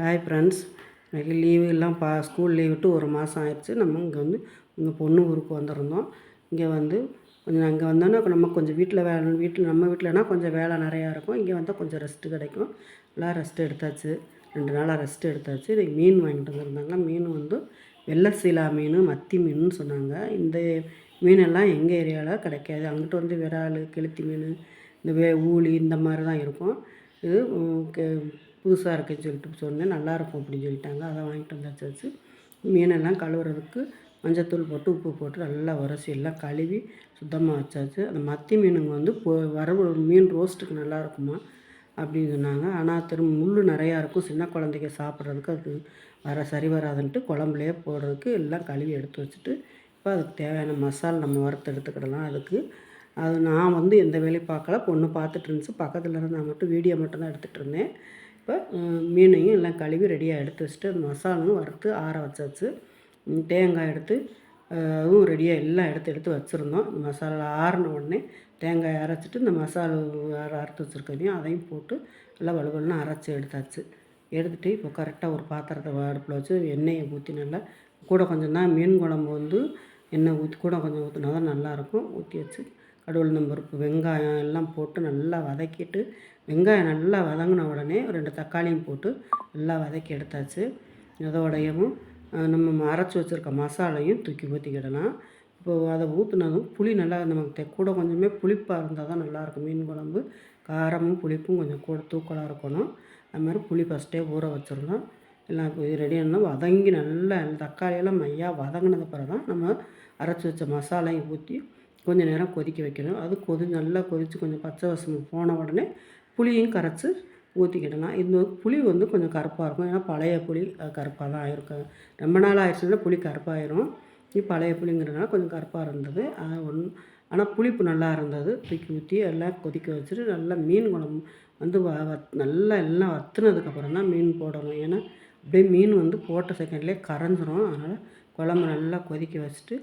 Hi friends எனக்கு leave எல்லாம் பா ஸ்கூல் லீவ் விட்டு ஒரு மாதம் ஆயிடுச்சு. நம்ம இங்கே வந்து இங்கே பொண்ணு ஊருக்கு வந்திருந்தோம். இங்கே வந்து கொஞ்சம் அங்கே வந்தோன்னே நம்ம கொஞ்சம் வீட்டில் வேலை வீட்டில் நம்ம வீட்டிலனா கொஞ்சம் வேலை நிறையா இருக்கும். இங்கே வந்தால் கொஞ்சம் ரெஸ்ட்டு கிடைக்கும். எல்லாம் ரெஸ்ட் எடுத்தாச்சு. ரெண்டு நாளாக ரெஸ்ட் எடுத்தாச்சு. இன்றைக்கி மீன் வாங்கிட்டு வந்திருந்தாங்க. மீன் வந்து வெள்ளை சீலா மீன் மத்தி மீனுன்னு சொன்னாங்க. இந்த மீனெல்லாம் எங்கள் ஏரியாவில் கிடைக்காது. அங்கிட்டு வந்து விரால் கெளுத்தி மீன் இந்த வே ஊளி இந்த மாதிரி தான் இருக்கும். இது கே- புதுசாக இருக்குன்னு சொல்லிட்டு சொன்னேன் நல்லாயிருக்கும் அப்படின்னு சொல்லிட்டாங்க. அதை வாங்கிட்டு வந்தாச்சு வச்சு மீனெல்லாம் கழுவுறதுக்கு மஞ்சத்தூள் போட்டு உப்பு போட்டு நல்லா உரசி எல்லாம் கழுவி சுத்தமாக வச்சாச்சு. அந்த மத்தி மீனுங்க வந்து பொ வரவு மீன் ரோஸ்ட்டுக்கு நல்லா இருக்குமா அப்படின்னு சொன்னாங்க. ஆனால் திரும்ப முள் நிறையா இருக்கும். சின்ன குழந்தைங்க சாப்பிட்றதுக்கு அது வர சரி வராதுன்ட்டு குழம்புலையே போடுறதுக்கு எல்லாம் கழுவி எடுத்து வச்சுட்டு இப்போ அதுக்கு தேவையான மசாலா நம்ம வறுத்து எடுத்துக்கிடலாம் அதுக்கு. அது நான் வந்து எந்த வேலையும் பார்க்கல. பொண்ணு பார்த்துட்டு இருந்துச்சு. பக்கத்தில் இருந்து நான் மட்டும் வீடியோ மட்டும் தான் எடுத்துகிட்டு இருந்தேன். இப்போ மீனையும் எல்லாம் கழுவி ரெடியாக எடுத்து வச்சுட்டு அந்த மசாலாவும் வறுத்து ஆற வச்சாச்சு தேங்காய் எடுத்து அதுவும் ரெடியாக எல்லாம் எடுத்து எடுத்து வச்சுருந்தோம். மசாலா ஆறின உடனே தேங்காய் அரைச்சிட்டு இந்த மசாலா அர அறுத்து வச்சுருக்கதையும் அதையும் போட்டு நல்லா வலுவலுன்னு அரைச்சி எடுத்தாச்சு. எடுத்துகிட்டு இப்போ கரெக்டாக ஒரு பாத்திரத்தை அடுப்பில் வச்சு எண்ணெயை ஊற்றி நல்லா கூட கொஞ்சம் தான் மீன் குழம்பு வந்து எண்ணெய் ஊற்றி கூட கொஞ்சம் ஊற்றினா தான் நல்லாயிருக்கும் ஊற்றி வச்சு கடவுள் நம்பருக்கு வெங்காயம் எல்லாம் போட்டு நல்லா வதக்கிட்டு வெங்காயம் நல்லா வதங்கின உடனே ரெண்டு தக்காளியும் போட்டு நல்லா வதக்கி எடுத்தாச்சு. அதோடையும் நம்ம அரைச்சி வச்சுருக்க மசாலையும் தூக்கி ஊற்றிக்கிடலாம் இப்போது அதை ஊற்றுனதும் புளி நல்லா நமக்கு கூட கொஞ்சமே புளிப்பாக இருந்தால் தான் நல்லாயிருக்கும். மீன் குழம்பு காரமும் புளிப்பும் கொஞ்சம் கூட தூக்கலாக இருக்கணும். அது மாதிரி புளி ஃபஸ்ட்டே ஊற வச்சிடணும். எல்லாம் இப்போ ரெடி ஆனால் வதங்கி நல்லா தக்காளியெல்லாம் மையாக வதங்கினது பிறகு தான் நம்ம அரைச்சி வச்ச மசாலையும் ஊற்றி கொஞ்சம் நேரம் கொதிக்க வைக்கணும். அது கொதி நல்லா கொதித்து கொஞ்சம் பச்சை வசம் போன உடனே புளியும் கரைச்சி ஊற்றிக்கிடலாம் இது வந்து புளி வந்து கொஞ்சம் கருப்பாக இருக்கும். ஏன்னா பழைய புளி கருப்பாக தான் ஆயிருக்கும். ரொம்ப நாள் ஆயிடுச்சுன்னா புளி கருப்பாயிரும். இது பழைய புளிங்கிறதுனால கொஞ்சம் கருப்பாக இருந்தது. அது ஒன் ஆனால் புளிப்பு நல்லா இருந்தது. தூக்கி ஊற்றி எல்லாம் கொதிக்க வச்சுட்டு நல்லா மீன் குழம்பு வந்து வ வத் நல்லா எல்லாம் வத்துனதுக்கப்புறம் தான் மீன் போடணும். ஏன்னா அப்படியே மீன் வந்து போட்ட செகண்ட்லேயே கரைஞ்சிரும். அதனால் குழம்பு நல்லா கொதிக்க வச்சுட்டு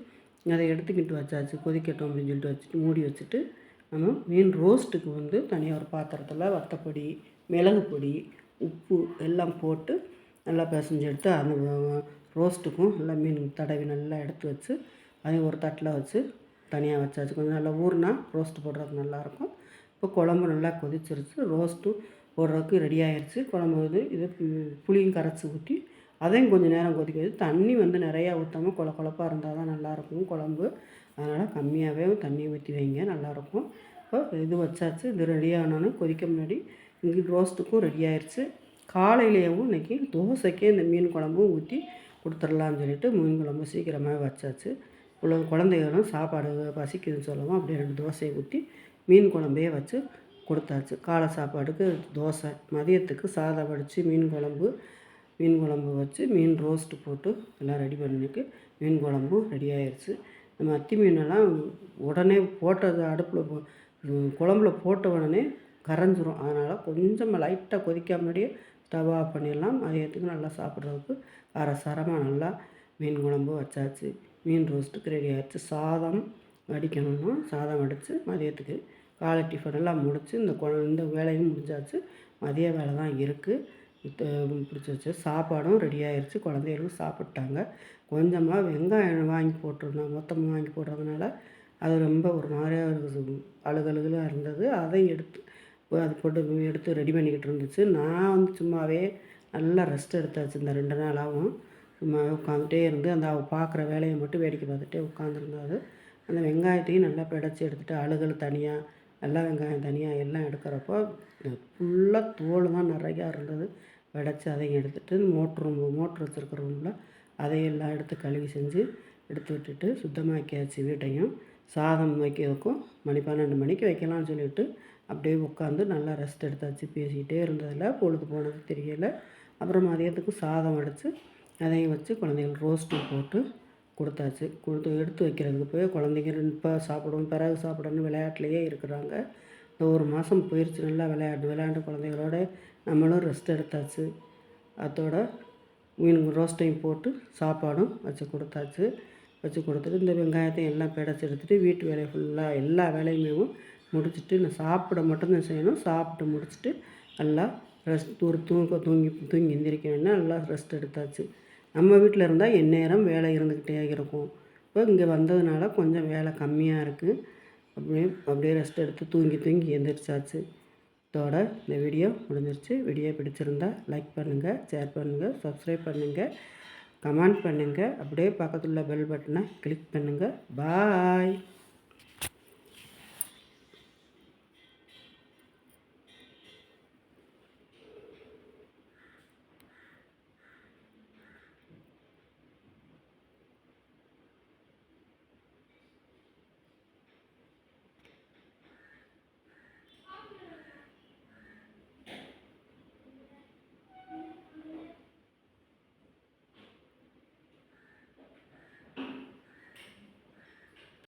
அதை எடுத்துக்கிட்டு வச்சாச்சு. கொதிக்கட்டும் அப்படின்னு சொல்லிட்டு வச்சுட்டு மூடி வச்சுட்டு நம்ம மீன் ரோஸ்ட்டுக்கு வந்து தனியாக ஒரு பாத்திரத்தில் வத்தப்பொடி மிளகு பொடி உப்பு எல்லாம் போட்டு நல்லா பிசைஞ்சு எடுத்து அந்த ரோஸ்ட்டுக்கும் நல்லா மீன் தடவி நல்லா எடுத்து வச்சு அதையும் ஒரு தட்டில் வச்சு தனியாக வச்சாச்சு. கொஞ்சம் நல்லா ஊறினா ரோஸ்ட் போடுறதுக்கு நல்லாயிருக்கும். இப்போ குழம்பு நல்லா கொதிச்சிருச்சு. ரோஸ்ட்டும் போடுறதுக்கு ரெடி ஆயிடுச்சு குழம்பு வந்து இது புளியும் கரைச்சி ஊற்றி அதையும் கொஞ்சம் நேரம் கொதிக்க வச்சு தண்ணி வந்து நிறையா ஊற்றாம கொல கொழப்பாக இருந்தால் தான் நல்லாயிருக்கும் குழம்பு. அதனால் கம்மியாகவே தண்ணி ஊற்றி வைங்க நல்லாயிருக்கும். இப்போ இது வச்சாச்சு இது ரெடி கொதிக்க முன்னாடி இங்கே ரோஸ்ட்டுக்கும் ரெடி ஆயிடுச்சு காலையிலேயும் இன்னைக்கு தோசைக்கே இந்த மீன் குழம்பும் ஊற்றி கொடுத்துடலான்னு சொல்லிட்டு மீன் குழம்பு சீக்கிரமாக வச்சாச்சு. இவ்வளோ குழந்தைகளும் சாப்பாடு பசிக்குதுன்னு சொல்லவும் அப்படியே ரெண்டு தோசையை ஊற்றி மீன் குழம்பையே வச்சு கொடுத்தாச்சு. காலை சாப்பாடுக்கு தோசை மதியத்துக்கு சாதம் வடித்து மீன் குழம்பு மீன் குழம்பு வச்சு மீன் ரோஸ்ட்டு போட்டு எல்லாம் ரெடி பண்ணிட்டு மீன் குழம்பும் ரெடி ஆயிடுச்சு நம்ம அத்தி மீனெல்லாம் உடனே போட்டது அடுப்பில் போ- குழம்புல போட்ட உடனே கரைஞ்சிரும். அதனால் கொஞ்சம் லைட்டாக கொதிக்க முன்னாடியே ஸ்டவ் ஆஃப் பண்ணிடலாம். மதியத்துக்கு நல்லா சாப்பிட்றதுக்கு அரசாரமாக நல்லா மீன் குழம்பு வச்சாச்சு. மீன் ரோஸ்ட்டுக்கு ரெடி ஆயிடுச்சு. சாதம் வடிக்கணும்னா சாதம் வடித்து மதியத்துக்கு காலை டிஃபன் எல்லாம் முடித்து இந்த குழ இந்த வேலையும் முடிஞ்சாச்சு. மதிய வேலை தான் இருக்குது பிடிச்சி வச்சு சாப்பாடும் ரெடி ஆயிடுச்சு குழந்தைகளும் சாப்பிட்டாங்க. கொஞ்சமாக வெங்காயம் வாங்கி போட்டிருந்தோம். மொத்தமாக வாங்கி போடுறதுனால அது ரொம்ப ஒரு மாதிரியாக இருக்குது. அழுகழுகலாக இருந்தது. அதையும் எடுத்து அது போட்டு எடுத்து ரெடி பண்ணிக்கிட்டு இருந்துச்சு. நான் வந்து சும்மாவே நல்லா ரெஸ்ட் எடுத்தாச்சு இந்த ரெண்டு நாளாகவும் சும்மா உட்காந்துட்டே இருந்து அந்த அவள் பார்க்குற வேலையை மட்டும் வேடிக்கை பார்த்துட்டே உட்காந்துருந்தாது அந்த வெங்காயத்தையும் நல்லா பிடச்சி எடுத்துகிட்டு அழுகல் தனியாக நல்லா வெங்காயம் தனியாக எல்லாம் எடுக்கிறப்போ ஃபுல்லாக தோல் தான் நிறையா இருந்தது. பிடச்சி அதையும் எடுத்துகிட்டு மோட்ரு ரூம் மோட்ரு வச்சுருக்க ரூமில் அதையெல்லாம் எடுத்து கழுவி செஞ்சு எடுத்து விட்டுட்டு சுத்தமாக்கியாச்சு வீட்டையும். சாதம் வைக்கிறதுக்கும் மணி பன்னெண்டு மணிக்கு வைக்கலாம்னு சொல்லிட்டு அப்படியே உட்காந்து நல்லா ரெஸ்ட் எடுத்தாச்சு. பேசிக்கிட்டே இருந்ததில் பொழுது போனது தெரியலை. அப்புறம் மதியத்துக்கு சாதம் அடித்து அதையும் வச்சு குழந்தைகள் ரோஸ்ட்டு போட்டு கொடுத்தாச்சு. கொடுத்து எடுத்து வைக்கிறதுக்கு போய் குழந்தைங்க இப்போ சாப்பிடும் பிறகு சாப்பிடணும் விளையாட்டுலையே இருக்கிறாங்க. இந்த ஒரு மாதம் போயிடுச்சு நல்லா விளையாட்டு விளையாண்டு குழந்தைகளோட நம்மளும் ரெஸ்ட் எடுத்தாச்சு. அதோட மீன் ரோஸ்ட்டையும் போட்டு சாப்பாடும் வச்சு கொடுத்தாச்சு. வச்சு கொடுத்துட்டு இந்த வெங்காயத்தையும் எல்லாம் பிடச்சி எடுத்துகிட்டு வீட்டு வேலையை ஃபுல்லாக எல்லா வேலையுமே முடிச்சுட்டு நான் சாப்பிட மட்டும்தான் செய்யணும். சாப்பிட்டு முடிச்சுட்டு நல்லா ரெஸ்ட் ஒரு தூங்க தூங்கி தூங்கி எந்திரிக்க வேணால் நல்லா ரெஸ்ட் எடுத்தாச்சு. நம்ம வீட்டில் இருந்தால் எந்நேரம் வேலை இருந்துக்கிட்டே இருக்கும். இப்போ இங்கே வந்ததுனால கொஞ்சம் வேலை கம்மியாக இருக்குது அப்படியே அப்படியே ரெஸ்ட் எடுத்து தூங்கி தூங்கி எந்திரிச்சாச்சு. இதோட இந்த வீடியோ முடிஞ்சிருச்சு. வீடியோ பிடிச்சிருந்தா லைக் பண்ணுங்கள் ஷேர் பண்ணுங்கள் சப்ஸ்கிரைப் பண்ணுங்கள் கமெண்ட் பண்ணுங்கள் அப்படியே பக்கத்தில் உள்ள பெல் பட்டனை கிளிக் பண்ணுங்கள் பாய்